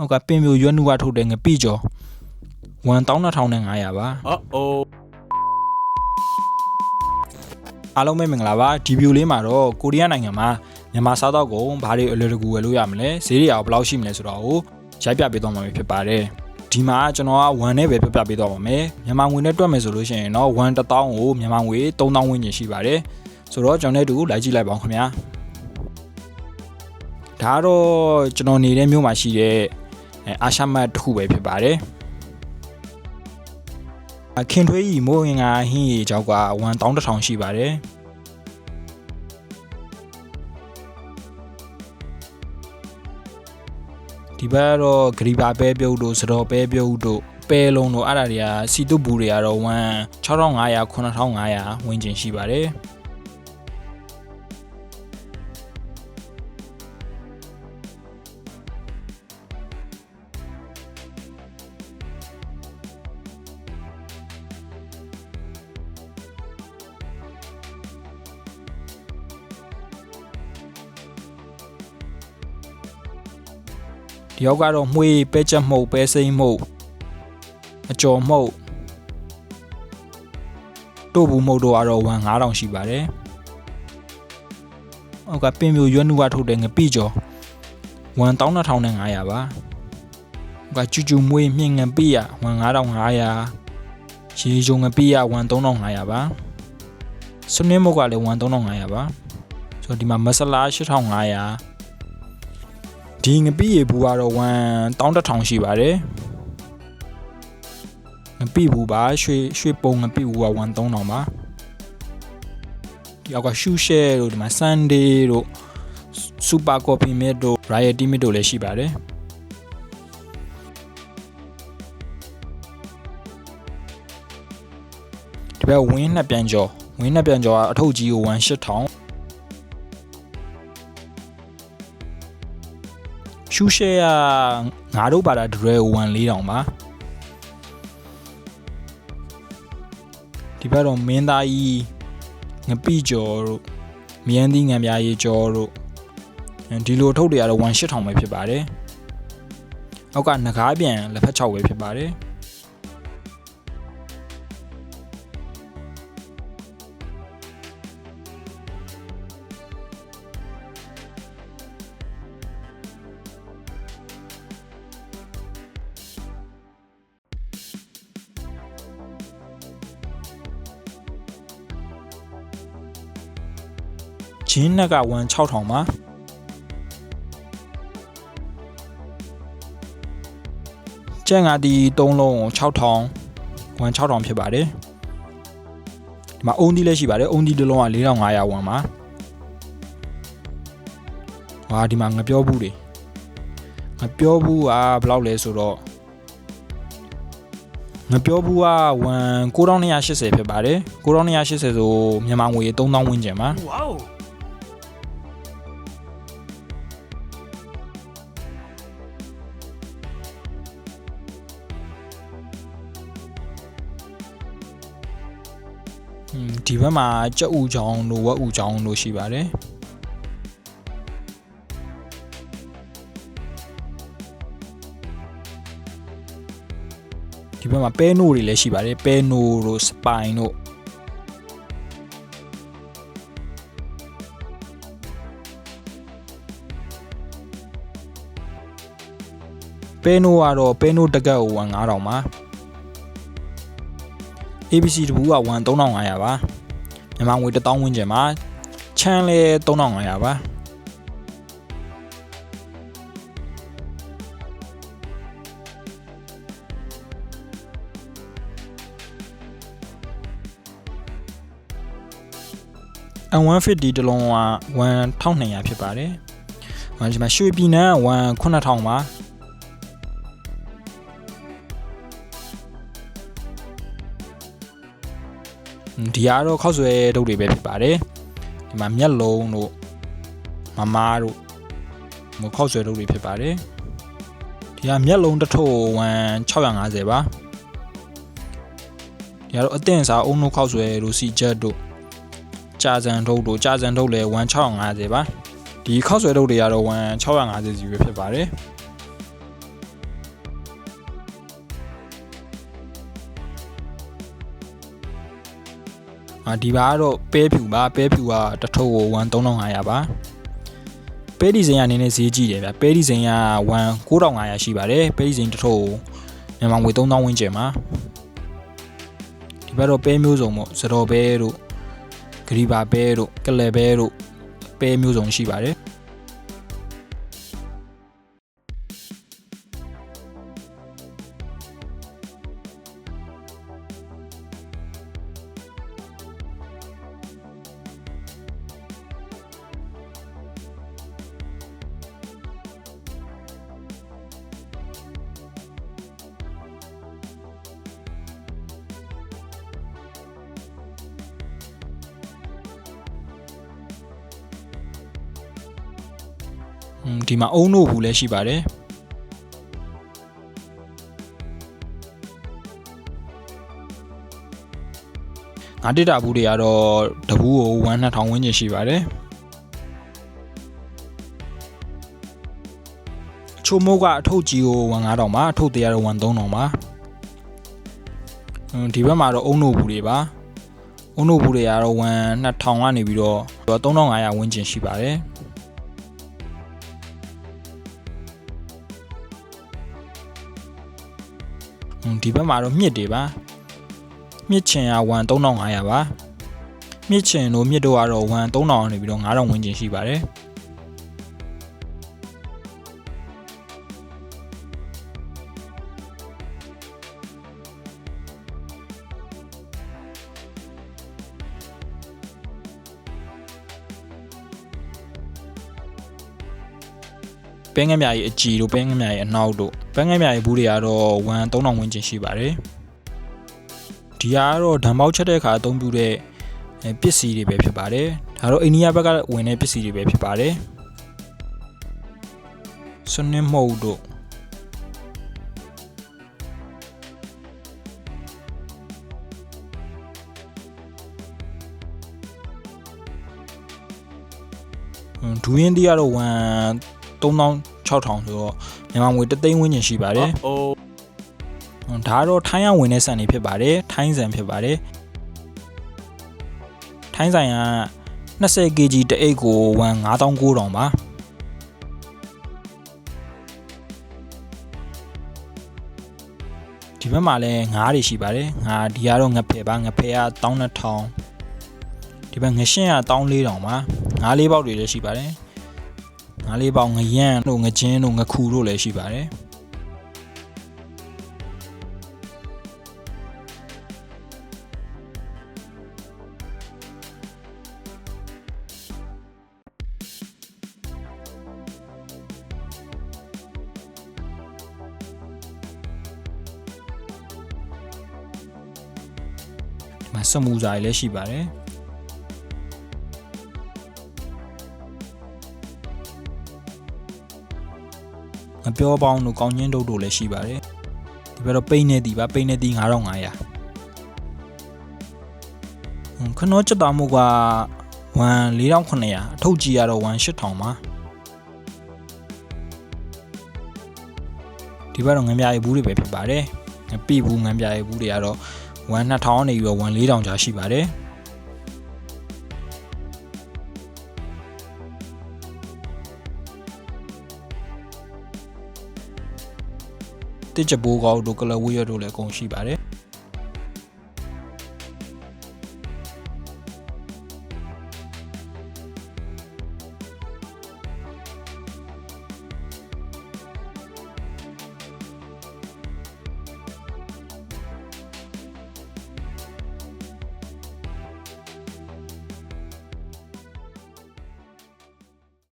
ဟုတ်ကပင်ပြိုရွက်နုကထုတ်တဲ့ငပိကျော်12500ပါ Uh-oh. အားလုံးပဲမင်္ဂလာပါဒီဗီဒီယိုလေးမှာတော့ကိုရီးယားနိုင်ငံမှာမြန်မာစားတော့ကုန်ဘာတွေအလွယ်တကူဝယ်လို့ရမလဲဈေးတွေရောဘယ်လောက်ရှိမလဲဆိုတော့ကိုရိုက်ပြပေးသွားမှာဖြစ်ပါတယ်ဒီမှာကျွန်တော်က1နဲ့ပဲပြပြပေးသွားပါမယ်မြန်မာငွေနဲ့တွက်မယ်ဆိုလို့ရှိရင်တော့1 1000ကိုမြန်မာငွေ3000ဝန်းကျင်ရှိပါတယ်ဆိုတော့ကျွန်တော်တို့လိုက်ကြည့်လိုက်ပါဦးခင်ဗျာဒါကတော့ကျွန်တော်နေတဲ့မြို့မှာရှိတဲ့ အဲအာရှမတ်တစ်ခုပဲဖြစ်ပါတယ်ခင်ထွေးကြီးမိုးငင်ကဟင်းရီကြောက်က1000ရှိပါတယ်ဒီဘက်ကတော့ဂရီဘာပဲပြုတ်တို့စတော်ပဲပြုတ်တို့ပဲလုံးတို့အဲ့ဒါတွေကစီတုဘူးတွေကတော့1 6500 9500ဝန်းကျင်ရှိပါတယ် ဒီရောက်ကတော့မှွေးပဲချက်မှုတ်ပဲစိမ့်မှုတ်အကျော်မှုတ်တို့ဘူးမှုတ်တို့ကတော့1 9000ရှိပါတယ်ဟုတ်ကပင်ပြိုရွက်နုကထုတ်တဲ့ငပိကျော်12500ပါဟုတ်ကကျူကျူမွေးမြင့်ငပိရ19500ရေဂျုံငပိရ13500ပါစွနင်းမုတ်ကလည်း13500ပါဆိုတော့ဒီမှာမဆလာ8500 ဒီငပိရေဘူးကတော့11000ရှိပါတယ်ငပိဘူးပါရွှေရွှေပုံငပိဘူးက13000ပါဒီအောက်ကရှူရှဲတို့ဒီမှာ Sunday တို့ Super Coffee Mate တို့ Variety Mate တို့လည်းရှိပါတယ်ဒီဘက်ဝင်းနှစ်ပြန်ကျော်ဝင်းနှစ်ပြန်ကျော်ကအထုပ်ကြီးကို18000 ရှူရှဲကငါတို့ပါတာဒရဲ14000ပါဒီဘက်တော့မင်းသားကြီးငပိကျော်တို့မြန်းသီးငံပြားရေးကျော်တို့ဒီလိုထုတ်တွေကတော့18000ပဲဖြစ်ပါတယ်အောက်ကငကားပြန်လက်ဖက်6ပဲဖြစ်ပါတယ် ဂျင်းနက်က16000ပါကျန်ငါဒီ3လုံး6000 16000ဖြစ်ပါတယ်ဒီမှာအုံးဒီလည်းရှိပါတယ်အုံးဒီတစ်လုံးက4500ဝန်းပါဟာဒီမှာငပြောဘူးတွေငပြောဘူးကဘယ်လောက်လဲဆိုတော့ငပြောဘူးက1 9280ဖြစ်ပါတယ်9280ဆိုမြန်မာငွေ3000ဝန်းကျင်ပါ Wow. ဒီဘက်မှာကြက်ဥချောင်းတို့ဝက်ဥချောင်းတို့ရှိပါတယ်ဒီဘက်မှာပဲနိုတွေလည်းရှိပါတယ်ပဲနိုတို့စပိုင်တို့ပဲနိုကတော့ပဲနိုတကက်ကို9000ပါ ABC တဘူးက1 3500ပါမြန်မာငွေ1000ဝန်းကျင်ပါချမ်းလဲ3500ပါအ150တလုံးက1200ဖြစ်ပါတယ်။ဟိုဒီမှာရွှေပြည်နန်းက19000ပါ ဒီကတော့ခောက်ဆွဲဒုတ်တွေပဲဖြစ်ပါတယ်ဒီမှာမျက်လုံးတို့မမားတို့ဟိုခောက်ဆွဲဒုတ်တွေဖြစ်ပါတယ်ဒီကမျက်လုံးတစ်ထုပ်1650ပါဒီကတော့အတင်စားအုံနှုတ်ခောက်ဆွဲတို့စီချက်တို့ကြာစံဒုတ်တို့ကြာစံဒုတ်လည်း1650ပါဒီခောက်ဆွဲဒုတ်တွေကတော့1650စီပဲဖြစ်ပါတယ် ဒီပါကတော့ပဲဖြူပါပဲဖြူကတစ်ထုပ်ကို13500ပါပဲဒီဇိန်ကနည်းနည်းဈေးကြီးတယ်ဗျပဲဒီဇိန်က19500ရှိပါတယ်ပဲဒီဇိန်တစ်ထုပ်ကိုမြန်မာငွေ3000ဝန်းကျင်ပါဒီဘက်တော့ပဲမျိုးစုံပေါ့စတော်ပဲတို့ဂရီပါပဲတို့ကလဲပဲတို့ပဲမျိုးစုံရှိပါတယ် ဒီမှာအုံနို့ဘူးလည်းရှိပါတယ်ငါတစ်တာဘူးတွေကတော့တဘူးကို1200ဝန်းကျင်ရှိပါတယ်အချို့မုတ်ကအထုပ်ကြီးကို1500ပါအထုပ်တွေကတော့1300ပါอืมဒီဘက်မှာတော့အုံနို့ဘူးတွေပါအုံနို့ဘူးတွေကတော့1200ကနေပြီးတော့3500ဝန်းကျင်ရှိပါတယ် ဒီဘက်မှာတော့မြစ်တွေပါမြစ်ချင်က1 3500ပါမြစ်ချင်တို့မြစ်တို့ကတော့1 3000နေပြီးတော့9000ဝန်းကျင်ရှိပါတယ် ပန်းငမြရဲ့အကြည်တို့ပန်းငမြရဲ့အနောက်တို့ပန်းငမြရဲ့ဘူးတွေကတော့1 3000ဝန်းကျင်ရှိပါတယ်ဒီဟာကတော့ဓာတ်ပေါက်ချက်တဲ့အခါအသုံးပြုတဲ့အဲပစ္စည်းတွေပဲဖြစ်ပါတယ်ဒါတော့အိန္ဒိယဘက်ကဝင်တဲ့ပစ္စည်းတွေပဲဖြစ်ပါတယ်စွန်းနမှုတ်တို့ဟွန်းဒူရင်းတီကတော့1 3000 6000ဆိုတော့မြန်မာငွေ3သိန်းဝန်းကျင်ရှိပါတယ် Oh. ဟွန်းဒါကတော့ထိုင်းရဝင်တဲ့ဆန်တွေဖြစ်ပါတယ်ထိုင်းဆန်ဖြစ်ပါတယ်ထိုင်းဆိုင်က 20kg တအိတ်ကို15900ပါဒီဘက်မှာလည်းငါးတွေရှိပါတယ်ငါဒီကတော့ငဖယ်ပါငဖယ်က12000ဒီဘက်ငရှင်းက14000ပါငါးလေးပေါက်တွေလည်းရှိပါတယ် ငါးလေးပေါင်ငရမ်းတို့ငကျင်းတို့ငခူတို့လည်းရှိပါတယ်ဒီမှာစမူစာတွေလည်းရှိပါတယ် ပြောပေါင်းတို့ကောင်းချင်းတို့တို့လည်းရှိပါတယ်ဒီဘက်တော့ပိန်းနေတီပါပိန်းနေတီ9500ဟွန်းခနောချက်တာမှုက1 4900အထုပ်ကြီးကတော့1 8000ပါဒီဘက်တော့ငံပြရေဘူးတွေပဲဖြစ်ပါတယ်ငပိဘူးငံပြရေဘူးတွေကတော့1 2000နေပြီးတော့1 4000ကြာရှိပါတယ် တစ်ချဘိုးကောက်တို့ကလဝေးရတို့လည်းအကုန်ရှိပါတယ်